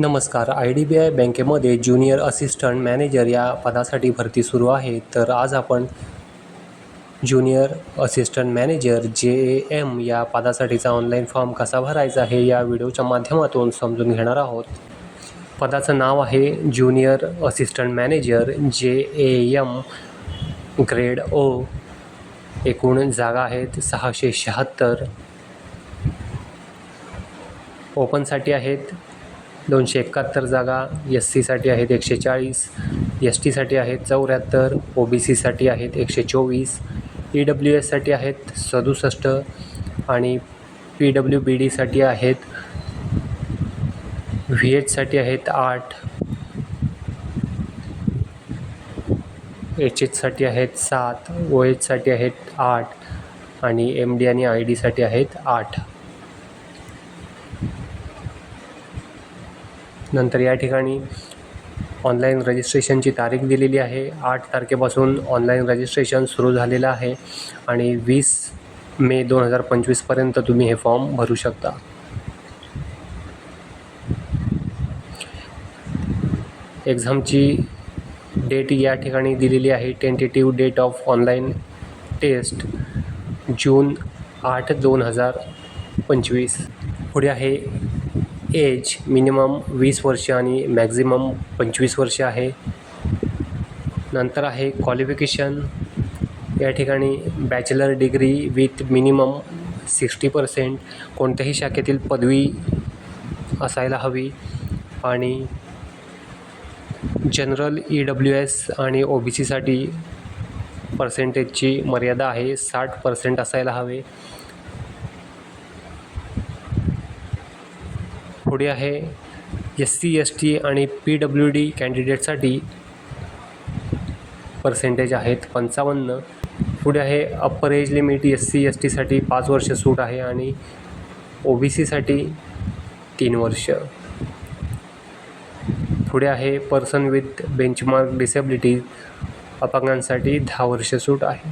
नमस्कार. I D B I बँकेमध्ये junior assistant manager या पदासाठी भरती सुरू आहे. तर आज आपण ज्युनियर असिस्टंट मॅनेजर जे ए एम या पदासाठीचा ऑनलाईन फॉर्म कसा भरायचा हे या व्हिडिओच्या माध्यमातून समजून घेणार आहोत. पदाचं नाव आहे ज्युनियर असिस्टंट मॅनेजर जे ए एम ग्रेड ओ. एकूण जागा आहेत सहाशे शहात्तर. ओपनसाठी आहेत दोनशे एकाहत्तर जागा एस सीसाठी आहेत एकशे चाळीस एस टीसाठी आहेत चौऱ्याहत्तर ओ बी सीसाठी आहेत एकशे चोवीस ई डब्ल्यू एससाठी आहेत सदुसष्ट आणि पी डब्ल्यू बी डीसाठी आहेत व्ही एचसाठी आहेत आठ एच एचसाठी आहेत सात ओ एचसाठी आहेत आठ आणि एम डी आणि आय डीसाठी आहेत आठ. नंतर या ठिकाणी ऑनलाईन रजिस्ट्रेशनची तारीख दिलेली आहे. आठ तारखेपासून ऑनलाईन रजिस्ट्रेशन सुरू झालेलं आहे आणि वीस मे दोन हजार पंचवीसपर्यंत तुम्ही हे फॉर्म भरू शकता. एक्झामची डेट या ठिकाणी दिलेली आहे. Tentative date of online test June आठ दोन हजार पंचवीस. पुढे आहे एज मिनिमम वीस वर्ष आणि मॅक्झिमम पंचवीस वर्ष आहे. नंतर आहे क्वालिफिकेशन या ठिकाणी bachelor degree with minimum sixty percent कोणत्याही शाखेतील पदवी असायला हवी. आणि जनरल ई डब्ल्यू एस आणि ओ बी सीसाठी पर्सेंटेजची मर्यादा आहे. साठ पर्सेंट असायला हवे. पुढे आहे. एस सी एस टी आणि पी डब्ल्यू डी कॅन्डिडेटसाठी पर्सेंटेज आहेत पंचावन्न. पुढे आहे upper age limit S C S टीसाठी पाच वर्ष सूट आहे आणि ओ बी सीसाठी तीन वर्ष. पुढे आहे पर्सन विथ बेंचमार्क डिसेबिलिटी अपंगांसाठी दहा वर्ष सूट आहे.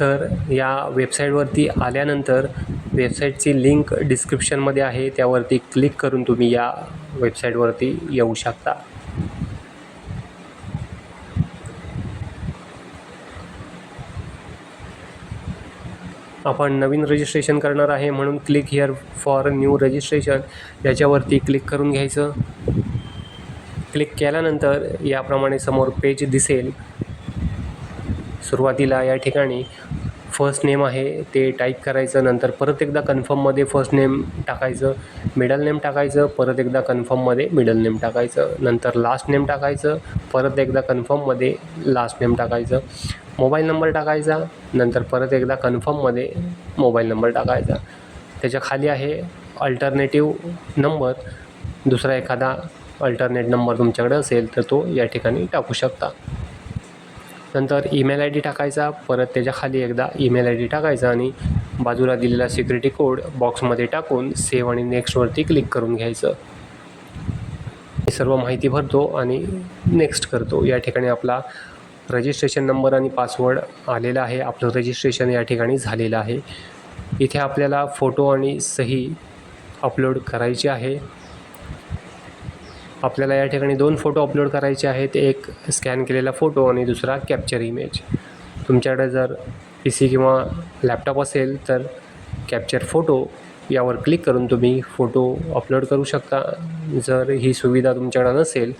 तर या वेबसाईटवरती आल्यानंतर वेबसाईटची लिंक डिस्क्रिप्शनमध्ये आहे त्यावरती क्लिक करून तुम्ही या वेबसाईटवरती येऊ शकता. आपण नवीन रजिस्ट्रेशन करणार आहे म्हणून click here for new registration याच्यावरती क्लिक करून घ्यायचं. क्लिक केल्यानंतर याप्रमाणे समोर पेज दिसेल. सुरुवातीला या ठिकाणी फर्स्ट नेम आहे ते टाईप करायचं नंतर परत एकदा कन्फर्ममध्ये फर्स्ट नेम टाकायचं मिडल नेम टाकायचं परत एकदा कन्फर्ममध्ये मिडल नेम टाकायचं नंतर लास्ट नेम टाकायचं परत एकदा कन्फर्ममध्ये लास्ट नेम टाकायचं मोबाईल नंबर टाकायचा नंतर परत एकदा कन्फर्ममध्ये मोबाईल नंबर टाकायचा. त्याच्याखाली आहे अल्टरनेटिव्ह नंबर दुसरा एखादा अल्टरनेट नंबर तुमच्याकडे असेल तर तो या ठिकाणी टाकू शकता. नंतर ईमेल आय डी टाकायचा परत त्याच्याखाली एकदा ईमेल आय डी टाकायचा आणि बाजूला दिलेला सिक्युरिटी कोड बॉक्समध्ये टाकून सेव्ह आणि नेक्स्टवरती क्लिक करून घ्यायचं. हे सर्व माहिती भरतो आणि नेक्स्ट करतो. या ठिकाणी आपला रजिस्ट्रेशन नंबर आणि पासवर्ड आलेला आहे. आपलं रजिस्ट्रेशन या ठिकाणी झालेलं आहे. इथे आपल्याला फोटो आणि सही अपलोड करायची आहे. आपल्याला या ठिकाणी दोन फोटो अपलोड करायचे आहेत. एक स्कॅन केलेला फोटो आणि दुसरा कॅप्चर इमेज तुमच्याकडे जर पी सी किंवा लॅपटॉप असेल तर कॅप्चर फोटो यावर क्लिक करून तुम्ही फोटो अपलोड करू शकता. जर ही सुविधा तुमच्याकडं नसेल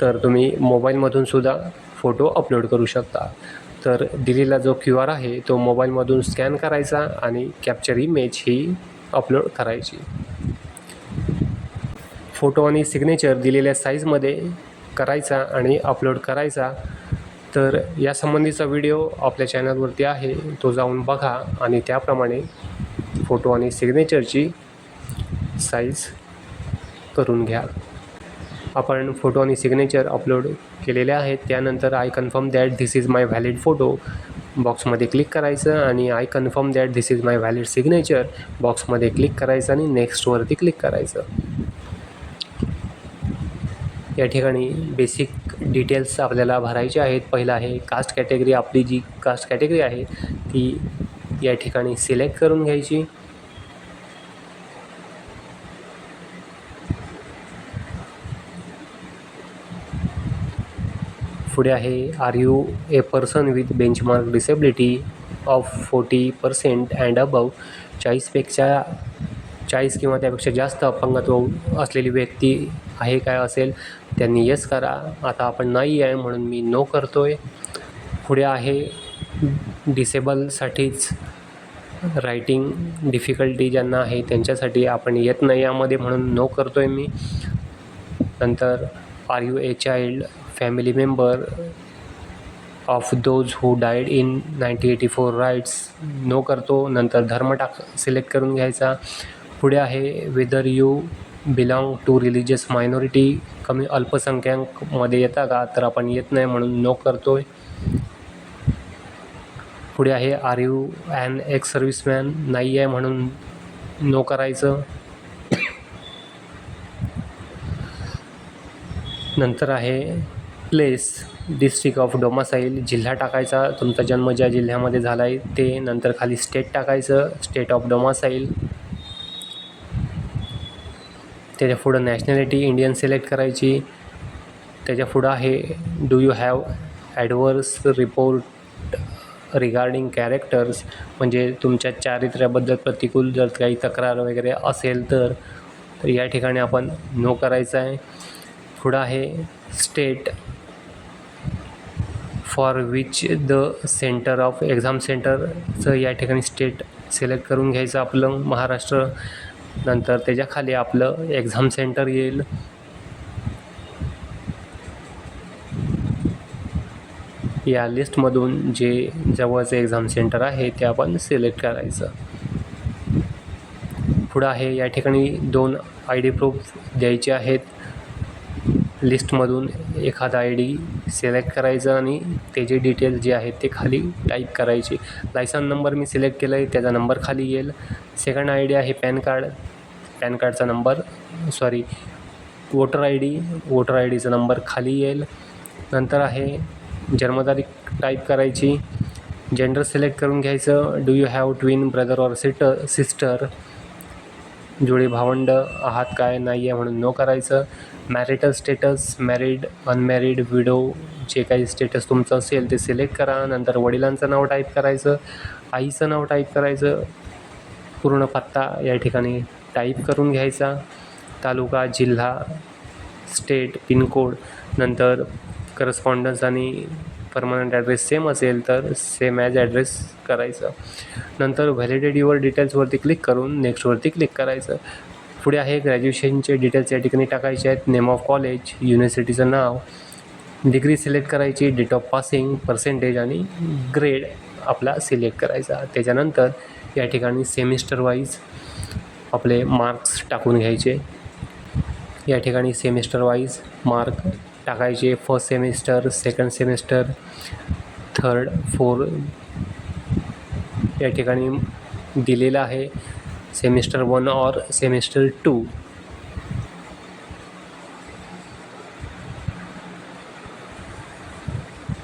तर तुम्ही मोबाईलमधून सुद्धा फोटो अपलोड करू शकता. तर दिलेला जो क्यू आर आहे तो मोबाईलमधून स्कॅन करायचा आणि कॅप्चर इमेज ही अपलोड करायची. फोटो आणि सिग्नेचर दिलेल्या साईजमध्ये करायचा आणि अपलोड करायचा. तर यासंबंधीचा व्हिडिओ आपल्या चॅनलवरती आहे. तो जाऊन बघा आणि त्याप्रमाणे फोटो आणि सिग्नेचरची साईज करून घ्या. आपण फोटो आणि सिग्नेचर अपलोड केलेले आहेत. त्यानंतर I confirm that this is my valid photo बॉक्समध्ये क्लिक करायचं आणि I confirm that this is my valid signature बॉक्समध्ये क्लिक करायचं आणि नेक्स्टवरती क्लिक करायचं. या ठिकाणी बेसिक डिटेल्स आपल्याला भरायचे आहेत. पहिलं आहे कास्ट कॅटेगरी आपली जी कास्ट कॅटेगरी आहे ती या ठिकाणी सिलेक्ट करून घ्यायची. पुढे आहे are you a person with benchmark disability of forty percent and above चाळीसपेक्षा चाळीस किंवा त्यापेक्षा जास्त अपंगत्व असलेली व्यक्ती आहे काय असेल? त्यांनी येस करा. आता आपण नाही आहे म्हणून मी नो करतो आहे पुढे आहे डिसेबलसाठीच रायटिंग डिफिकल्टी ज्यांना आहे त्यांच्यासाठी आपण येत नाही यामध्ये म्हणून नो करतो आहे मी. नंतर are you a child family member of those who died in ninety eighty four riots no करतो. नंतर धर्म टाक सिलेक्ट करून घ्यायचा. पुढे आहे whether you belong to religious minority कमी अल्पसंख्याकमध्ये येता का तर आपण येत नाही म्हणून नो करतो आहे पुढे आहे are you an ex serviceman नाही आहे म्हणून नो करायचं. नंतर आहे प्लेस डिस्ट्रिक्ट ऑफ डोमासाईल जिल्हा टाकायचा तुमचा जन्म ज्या जिल्ह्यामध्ये झाला आहे ते नंतर खाली स्टेट टाकायचं स्टेट ऑफ डोमासाईल त्याच्या पुढं नॅशनॅलिटी इंडियन सिलेक्ट करायची. त्याच्या पुढं आहे do you have adverse report regarding characters म्हणजे तुमच्या चारित्र्याबद्दल प्रतिकूल जर काही तक्रार वगैरे असेल तर तर या ठिकाणी आपण नो करायचं आहे. पुढं आहे state for which the centre of exam सेंटरचं या ठिकाणी स्टेट सिलेक्ट करून घ्यायचं आपलं महाराष्ट्र. नंतर त्याच्याखाली आपलं एक्झाम सेंटर येईल. या लिस्टमधून जे जवळचं एक्झाम सेंटर आहे ते आपण सिलेक्ट करायचं. पुढं आहे या ठिकाणी दोन आय डी प्रूफ द्यायचे आहेत. लिस्टमधून एखादा आय डी सिलेक्ट करायचं आणि त्याचे डिटेल्स जे आहेत ते खाली टाईप करायचे. लायसन नंबर मी सिलेक्ट केला आहे त्याचा नंबर खाली येईल. सेकंड आय डी आहे पॅन कार्ड. पॅन कार्डचा number sorry voter I D. Voter I डीचा नंबर खाली येईल. नंतर आहे जन्मतारीख टाईप करायची. जेंडर सिलेक्ट करून घ्यायचं. Do you have twin brother or sit sister? जुळे भावंड आहात काय नाही आहे म्हणून नो करायचं. Marital status married unmarried widow जे काही स्टेटस तुमचं असेल ते सिलेक्ट करा. नंतर वडिलांचं नाव टाईप करायचं. आईचं नाव टाईप करायचं. पूर्ण पत्ता या ठिकाणी टाईप करून घ्यायचा. तालुका जिल्हा स्टेट पिनकोड नंतर करस्पॉन्डन्स आणि परमनंट ॲड्रेस सेम असेल तर सेम ॲज ॲड्रेस करायचं. नंतर व्हॅलिडेड युअर डिटेल्सवरती क्लिक करून नेक्स्टवरती क्लिक करायचं. पुढे आहे ग्रॅज्युएशनचे डिटेल्स या ठिकाणी टाकायचे आहेत. नेम ऑफ कॉलेज युनिव्हर्सिटीचं नाव डिग्री सिलेक्ट करायची डेट ऑफ पासिंग पर्सेंटेज आणि ग्रेड आपला सिलेक्ट करायचा. त्याच्यानंतर या ठिकाणी सेमिस्टर वाईज आपले मार्क्स टाकून घ्यायचे. या ठिकाणी सेमिस्टर वाईज मार्क टाकायचे first semester second semester third four या ठिकाणी दिलेलं आहे. Semester one or semester two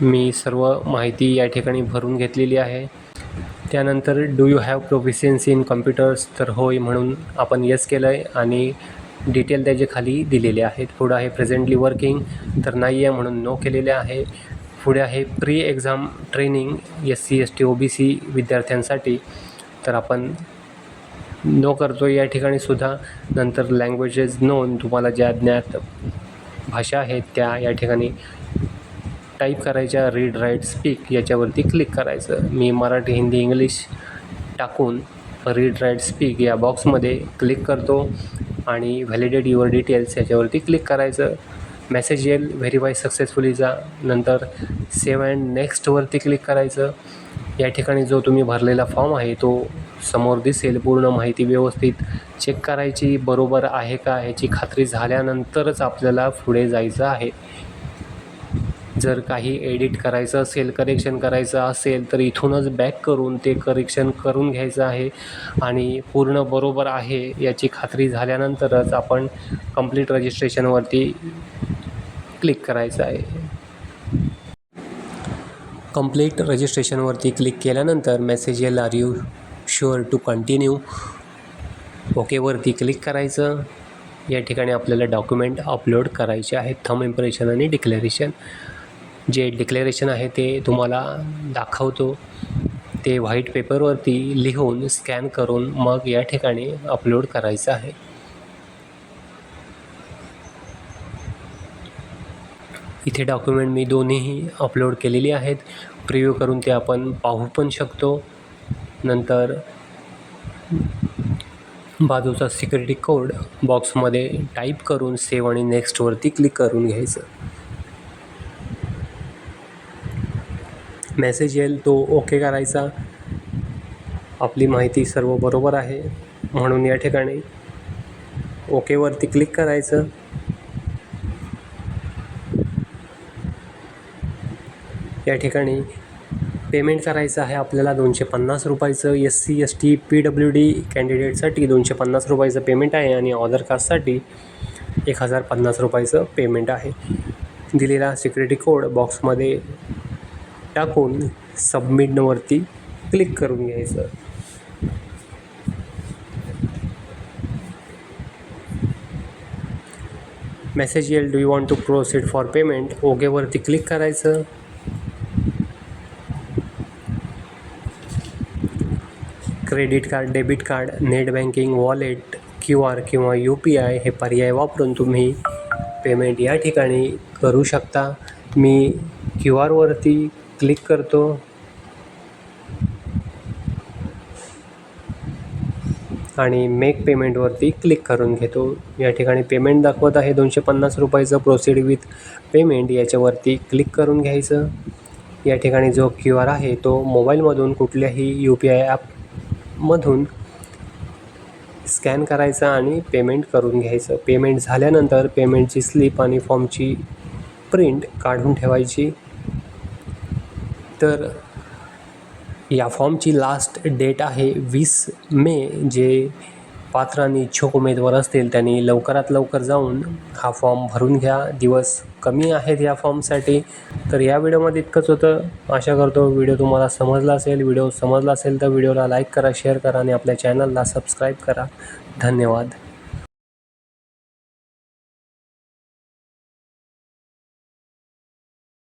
मी सर्व माहिती या ठिकाणी भरून घेतलेली आहे. त्यानंतर do you have proficiency in computers तर होय म्हणून आपण येस केलं आहे आणि डिटेल त्याचे खाली दिलेले आहेत. पुढं आहे प्रेझेंटली वर्किंग तर नाही आहे म्हणून नो केलेले आहे. पुढे आहे pre exam training S C S T O B C विद्यार्थ्यांसाठी. तर आपण नो करतो या ठिकाणी सुद्धा. नंतर लँग्वेजेस नोन तुम्हाला ज्या ज्ञात भाषा आहेत त्या या ठिकाणी टाईप करायच्या रीड राईट स्पीक याच्यावरती क्लिक करायचं. मी मराठी हिंदी इंग्लिश टाकून रीड राईट स्पीक या बॉक्समध्ये क्लिक करतो. आणि व्हॅलिडेट युअर डिटेल्स याच्यावरती क्लिक करायचं. मेसेज येईल व्हेरीफाय सक्सेसफुलीचा नंतर सेव्ह अँड नेक्स्टवरती क्लिक करायचं. या ठिकाणी जो तुम्ही भरलेला फॉर्म आहे तो समोर दिसेल. पूर्ण माहिती व्यवस्थित चेक करायची बरोबर आहे का ह्याची खात्री झाल्यानंतरच आपल्याला पुढे जायचं आहे. जर काही एडिट करायचं असेल करेक्शन करायचं असेल तर इथूनच बॅक करून ते करेक्शन करून घ्यायचं आहे आणि पूर्ण बरोबर आहे याची खात्री झाल्यानंतरच आपण कंप्लीट रजिस्ट्रेशनवरती क्लिक करायचं आहे. कंप्लीट रजिस्ट्रेशनवरती क्लिक केल्यानंतर मेसेज येईल are you sure to continue ओकेवरती click करायचं. या ठिकाणी आपल्याला डॉक्युमेंट अपलोड करायचे आहेत. थम इम्प्रेशन आणि डिक्लेरेशन जे डिक्लेरेशन आहे ते तुम्हाला दाखवतो. ते व्हाईट पेपरवरती लिहून स्कॅन करून मग या ठिकाणी अपलोड करायचं आहे. इथे डॉक्युमेंट मी दोन्हीही अपलोड केलेली आहेत. प्रिव्ह्यू करून ते आपण पाहू पण शकतो. नंतर बाजूचा सिक्युरिटी कोड बॉक्समध्ये टाईप करून सेव्ह आणि नेक्स्टवरती क्लिक करून घ्यायचं. मेसेज येईल तो ओके करायचा. आपली माहिती सर्व बरोबर आहे म्हणून या ठिकाणी ओकेवरती क्लिक करायचं. या ठिकाणी पेमेंट करायचं आहे आपल्याला दोनशे पन्नास रुपयाचं. S C S T P W D कॅन्डिडेटसाठी दोनशे पन्नास रुपयाचं पेमेंट आहे आणि ऑदर कास्टसाठी एक हजार पन्नास रुपयाचं पेमेंट आहे. दिलेला सिक्युरिटी कोड बॉक्समध्ये टाकून सबमिटवरती क्लिक करून घ्यायचं. मेसेज येईल do you want to proceed for payment ओकेवरती click करायचं. Credit card debit card net banking wallet Q R किंवा यू पी आय हे पर्याय वापरून तुम्ही पेमेंट या ठिकाणी करू शकता. मी क्यू आरवरती क्लिक करतो. आणि मेक पेमेंटवरती क्लिक करून घेतो. या ठिकाणी पेमेंट दाखवत आहे. दोनशे पन्नास रुपयाचं प्रोसीड विथ पेमेंट याच्यावरती क्लिक करून घ्यायचं. या ठिकाणी जो क्यू आर आहे तो मोबाईलमधून कुठल्याही यू पी आय ॲपमधून स्कॅन करायचा आणि पेमेंट करून घ्यायचं. पेमेंट झाल्यानंतर पेमेंटची स्लिप आणि फॉर्मची प्रिंट काढून ठेवायची. तर या फॉर्मची लास्ट डेट आहे वीस मे जे पात्र आणि इच्छुक उमेदवार असतील त्यांनी लवकरात लवकर जाऊन हा फॉर्म भरून घ्या. दिवस कमी आहेत या फॉर्मसाठी तर या व्हिडिओमध्ये इतकंच होतं. आशा करतो व्हिडिओ तुम्हाला समजला असेल. व्हिडिओ समजला असेल तर व्हिडिओला लाईक करा शेअर करा आणि आपल्या चॅनलला सबस्क्राईब करा. धन्यवाद.